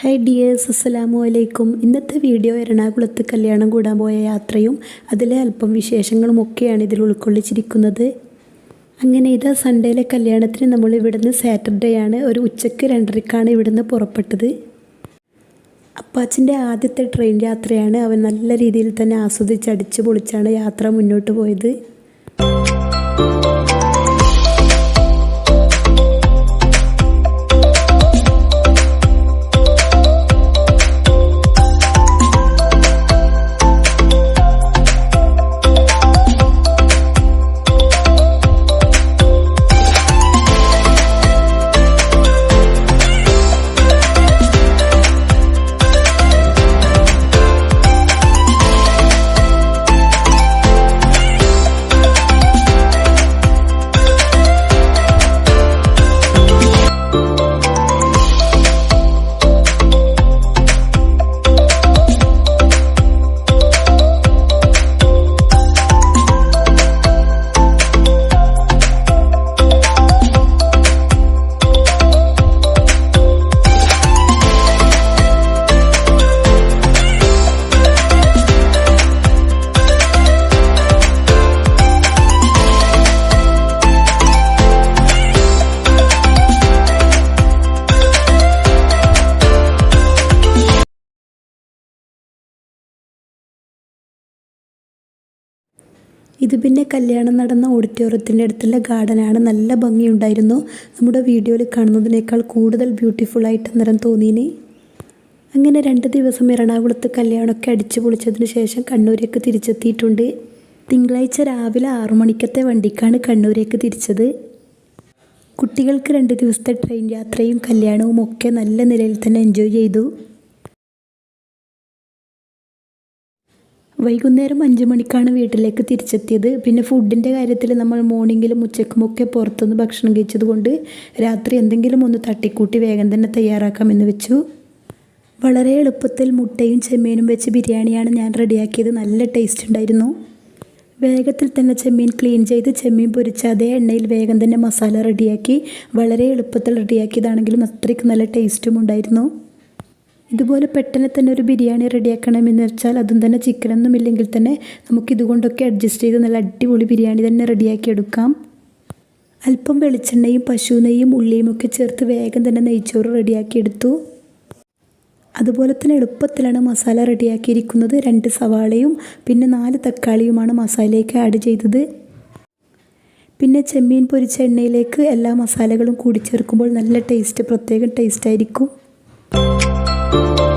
Hi dears അസ്സലാമു അലൈക്കും ഇന്നത്തെ വീഡിയോ എറണാകുളത്ത് കല്യാണം കൂടാൻ പോയ യാത്രയും അതിലെ അല്പം വിശേഷങ്ങളും ഒക്കെയാണ് ഇതിൽ ഉൾക്കൊള്ളിച്ചിരിക്കുന്നത്. അങ്ങനെ ഇതാ സൺഡേയിലെ കല്യാണത്തിന് നമ്മൾ ഇവിടുന്ന് സാറ്റർഡേ ആണ്. ഒരു ഉച്ചയ്ക്ക് രണ്ടരക്കാണ് ഇവിടുന്ന് പുറപ്പെട്ടത്. അപ്പാച്ചിന്റെ ആദ്യത്തെ ട്രെയിൻ യാത്രയാണ്. അവൻ നല്ല രീതിയിൽ തന്നെ ആസ്വദിച്ച് അടിച്ചു പൊളിച്ചാണ് യാത്ര മുന്നോട്ട് പോയത്. ഇത് പിന്നെ കല്യാണം നടന്ന ഓഡിറ്റോറിയത്തിന്റെ അടുത്തുള്ള ഗാർഡനാണ്. നല്ല ഭംഗിയുണ്ടായിരുന്നു. നമ്മുടെ വീഡിയോയിൽ കാണുന്നതിനേക്കാൾ കൂടുതൽ ബ്യൂട്ടിഫുൾ ആയിട്ട് അന്നേരം തോന്നിയേ അങ്ങനെ രണ്ട് ദിവസം എറണാകുളത്ത് കല്യാണമൊക്കെ അടിച്ചു പൊളിച്ചതിന് ശേഷം കണ്ണൂരേക്ക് തിരിച്ചെത്തിയിട്ടുണ്ട്. തിങ്കളാഴ്ച രാവിലെ ആറു മണിക്കത്തെ വണ്ടിക്കാണ് കണ്ണൂരേക്ക് തിരിച്ചത്. കുട്ടികൾക്ക് രണ്ട് ദിവസത്തെ ട്രെയിൻ യാത്രയും കല്യാണവും ഒക്കെ നല്ല നിലയിൽ തന്നെ എൻജോയ് ചെയ്തു. വൈകുന്നേരം അഞ്ച് മണിക്കാണ് വീട്ടിലേക്ക് തിരിച്ചെത്തിയത്. പിന്നെ ഫുഡിന്റെ കാര്യത്തിൽ നമ്മൾ മോർണിംഗിലും ഉച്ചക്കുമൊക്കെ പുറത്തുനിന്ന് ഭക്ഷണം കഴിച്ചത് കൊണ്ട് രാത്രി എന്തെങ്കിലും ഒന്ന് തട്ടിക്കൂട്ടി വേഗം തന്നെ തയ്യാറാക്കാമെന്ന് വെച്ചു. വളരെ എളുപ്പത്തിൽ മുട്ടയും ചെമ്മീനും വെച്ച് ബിരിയാണിയാണ് ഞാൻ റെഡിയാക്കിയത്. നല്ല ടേസ്റ്റ് ഉണ്ടായിരുന്നു. വേഗത്തിൽ തന്നെ ചെമ്മീൻ ക്ലീൻ ചെയ്ത് ചെമ്മീൻ പൊരിച്ച അതേ എണ്ണയിൽ വേഗം തന്നെ മസാല റെഡിയാക്കി വളരെ എളുപ്പത്തിൽ റെഡിയാക്കിയതാണെങ്കിലും അത്രയ്ക്ക് നല്ല ടേസ്റ്റും ഉണ്ടായിരുന്നു. ഇതുപോലെ പെട്ടെന്ന് തന്നെ ഒരു ബിരിയാണി റെഡിയാക്കണമെന്ന് വെച്ചാൽ അതും തന്നെ ചിക്കനൊന്നും ഇല്ലെങ്കിൽ തന്നെ നമുക്ക് ഇതുകൊണ്ടൊക്കെ അഡ്ജസ്റ്റ് ചെയ്ത് നല്ല അടിപൊളി ബിരിയാണി തന്നെ റെഡിയാക്കി എടുക്കാം. അല്പം വെളിച്ചെണ്ണയും പശു നെയ്യും ഉള്ളിയും ഒക്കെ ചേർത്ത് വേഗം തന്നെ നെയ്ച്ചോറ് റെഡിയാക്കി എടുത്തു. അതുപോലെ തന്നെ എളുപ്പത്തിലാണ് മസാല റെഡിയാക്കിയിരിക്കുന്നത്. രണ്ട് സവാളയും പിന്നെ നാല് തക്കാളിയുമാണ് മസാലയൊക്കെ ആഡ് ചെയ്തത്. പിന്നെ ചെമ്മീൻ പൊരിച്ച എണ്ണയിലേക്ക് എല്ലാ മസാലകളും കൂടി ചേർക്കുമ്പോൾ നല്ല ടേസ്റ്റ് പ്രത്യേകം ടേസ്റ്റ് ആയിരിക്കും. Thank you.